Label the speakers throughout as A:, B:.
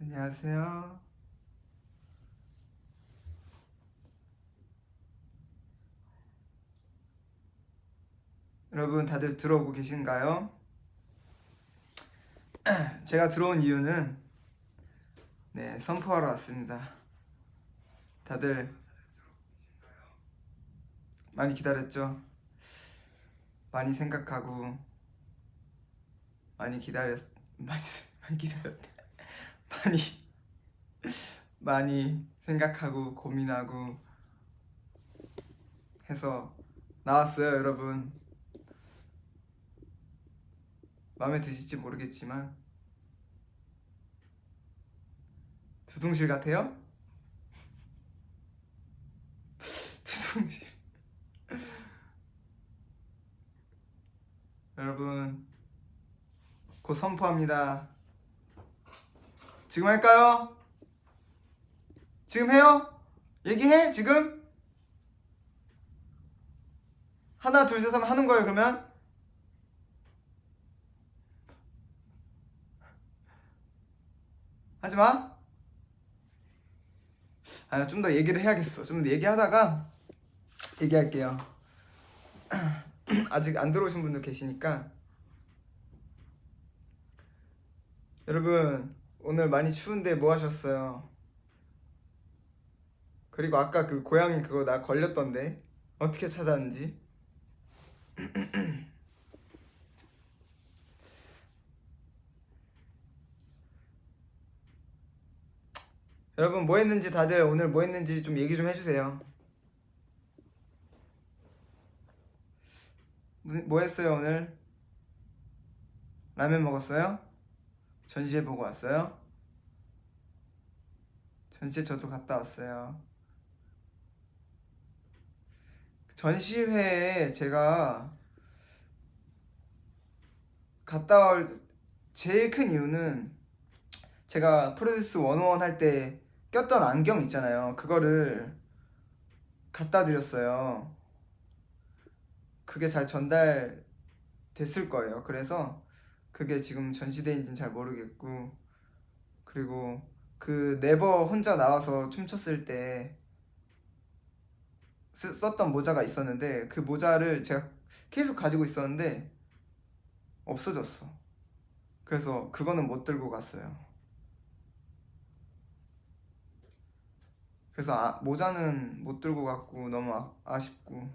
A: 안녕하세요. 여러분 다들 들어오고 계신가요? 제가 들어온 이유는 네, 선포하러 왔습니다. 다들 많이 기다렸죠? 많이 생각하고 많이 기다렸 많이 많이 기다렸대. 많이 많이 생각하고 고민하고 해서 나왔어요, 여러분. 마음에 드실지 모르겠지만 두둥실 같아요? 두둥실. 여러분 곧 선포합니다. 지금 할까요? 지금 해요? 얘기해? 지금? 하나 둘 셋 하면 하는 거예요 그러면? 하지 마. 아, 좀 더 얘기를 해야겠어. 좀 더 얘기하다가 얘기할게요. 아직 안 들어오신 분들 계시니까 여러분 오늘 많이 추운데 뭐 하셨어요? 그리고 아까 그 고양이 그거 나 걸렸던데 어떻게 찾았는지 여러분 뭐 했는지 다들 오늘 뭐 했는지 좀 얘기 좀 해주세요. 뭐 했어요 오늘? 라면 먹었어요? 전시회 보고 왔어요? 전시회 저도 갔다 왔어요. 전시회에 제가 갔다 올 제일 큰 이유는 제가 프로듀스 101 할 때 꼈던 안경 있잖아요. 그거를 갖다 드렸어요. 그게 잘 전달됐을 거예요. 그래서 그게 지금 전시대인지는 잘 모르겠고 그리고 그 네버 혼자 나와서 춤췄을 때 쓰- 썼던 모자가 있었는데 그 모자를 제가 계속 가지고 있었는데 없어졌어. 그래서 그거는 못 들고 갔어요. 그래서 아- 모자는 못 들고 갔고 너무 아, 아쉽고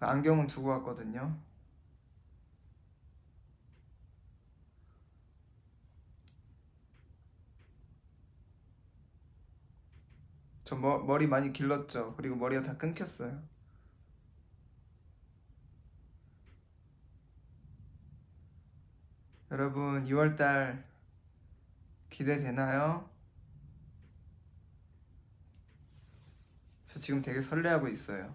A: 안경은 두고 왔거든요. 저 머, 머리 많이 길렀죠. 그리고 머리가 다 끊겼어요. 여러분 2월달 기대되나요? 저 지금 되게 설레하고 있어요.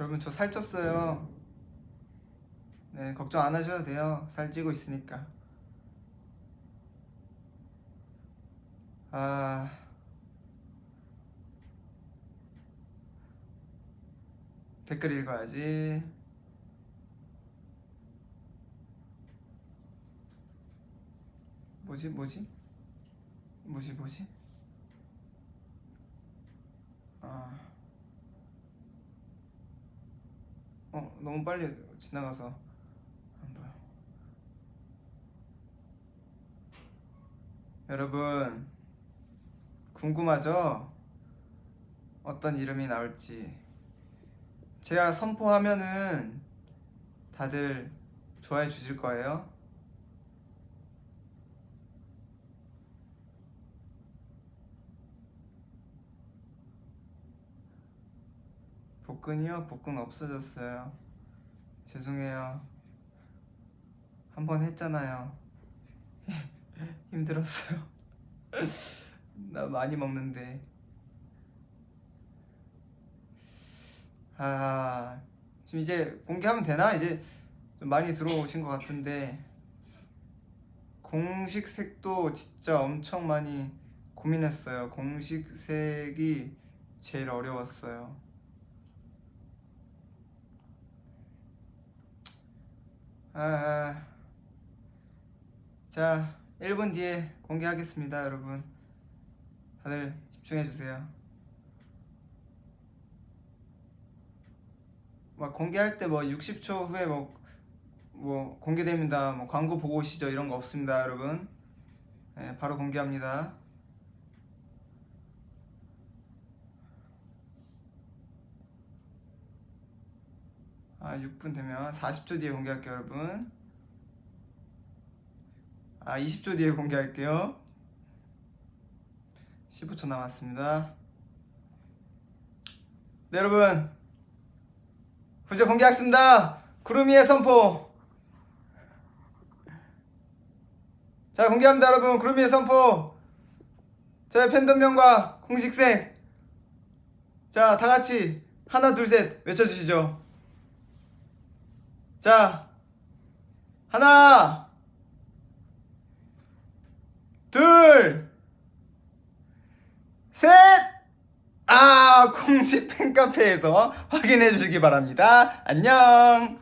A: 여러분 저 살쪘어요. 네, 걱정 안 하셔도 돼요. 살찌고 있으니까. 아. 댓글 읽어야지. 뭐지, 뭐지? 뭐지, 뭐지? 아. 어, 너무 빨리 지나가서 안 보여. 여러분, 궁금하죠? 어떤 이름이 나올지. 제가 선포하면은 다들 좋아해 주실 거예요. 복근이요? 복근 없어졌어요. 죄송해요. 한 번 했잖아요. 힘들었어요. 나 많이 먹는데. 아, 지금 이제 공개하면 되나? 이제 좀 많이 들어오신 것 같은데. 공식 색도 진짜 엄청 많이 고민했어요. 공식 색이 제일 어려웠어요. 아, 아. 자, 1분 뒤에 공개하겠습니다, 여러분. 다들 집중해 주세요. 막 공개할 때 뭐 60초 후에 뭐, 뭐 공개됩니다. 뭐 광고 보고 오시죠. 이런 거 없습니다, 여러분. 네, 바로 공개합니다. 아, 6분 되면 40초 뒤에 공개할게요, 여러분. 아, 20초 뒤에 공개할게요. 15초 남았습니다. 네, 여러분. 부제 공개하겠습니다. 구름이의 선포. 자, 공개합니다, 여러분. 구름이의 선포. 저의 팬덤명과 공식색. 자, 다 같이 하나, 둘, 셋 외쳐주시죠. 자, 하나, 둘, 셋! 아, 공식 팬카페에서 확인해 주시기 바랍니다. 안녕!